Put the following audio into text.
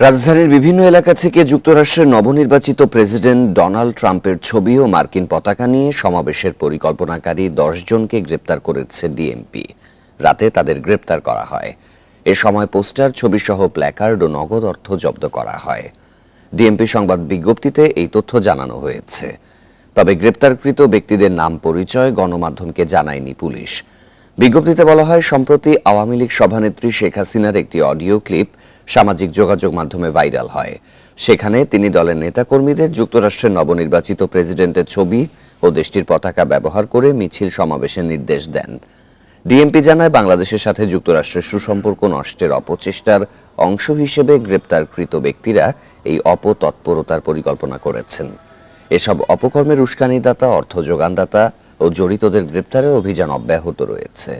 রাজধানীর বিভিন্ন এলাকা থেকে যুক্তরাষ্ট্রের নবনির্বাচিত প্রেসিডেন্ট ডোনাল্ড ট্রাম্পের ছবি ও মার্কিন পতাকা নিয়ে সমাবেশের পরিকল্পনাকারী জনকে গ্রেপ্তার করেছে ডিএমপি। রাতে তাদের গ্রেপ্তার করা হয়। এ সময় পোস্টার, ছবিসহ প্ল্যাকার্ড ও নগদ অর্থ জব্দ করা হয়। ডিএমপি সংবাদ বিজ্ঞপ্তিতে এই তথ্য জানানো হয়েছে। তবে গ্রেপ্তারকৃত ব্যক্তিদের নাম পরিচয় গণমাধ্যমকে জানায়নি পুলিশ। বিজ্ঞপ্তিতে বলা হয়, সম্প্রতি আওয়ামী লীগ সভানেত্রী শেখ হাসিনার একটি অডিও ক্লিপ সামাজিক যোগাযোগ মাধ্যমে ভাইরাল হয়। সেখানে তিনি দলের নেতাকর্মীদের, যুক্তরাষ্ট্রের নবনির্বাচিত প্রেসিডেন্টের ছবি ও দেশটির পতাকা ব্যবহার করে মিছিল সমাবেশের নির্দেশ দেন। ডিএমপি জানায়, বাংলাদেশের সাথে যুক্তরাষ্ট্রের সুসম্পর্ক নষ্টের অপচেষ্টার অংশ হিসেবে গ্রেপ্তারকৃত ব্যক্তিরা এই অপতৎপরতার পরিকল্পনা করেছেন। এসব অপকর্মের উস্কানিদাতা, অর্থ যোগানদাতা ও জড়িতদের গ্রেপ্তারে অভিযান অব্যাহত রয়েছে।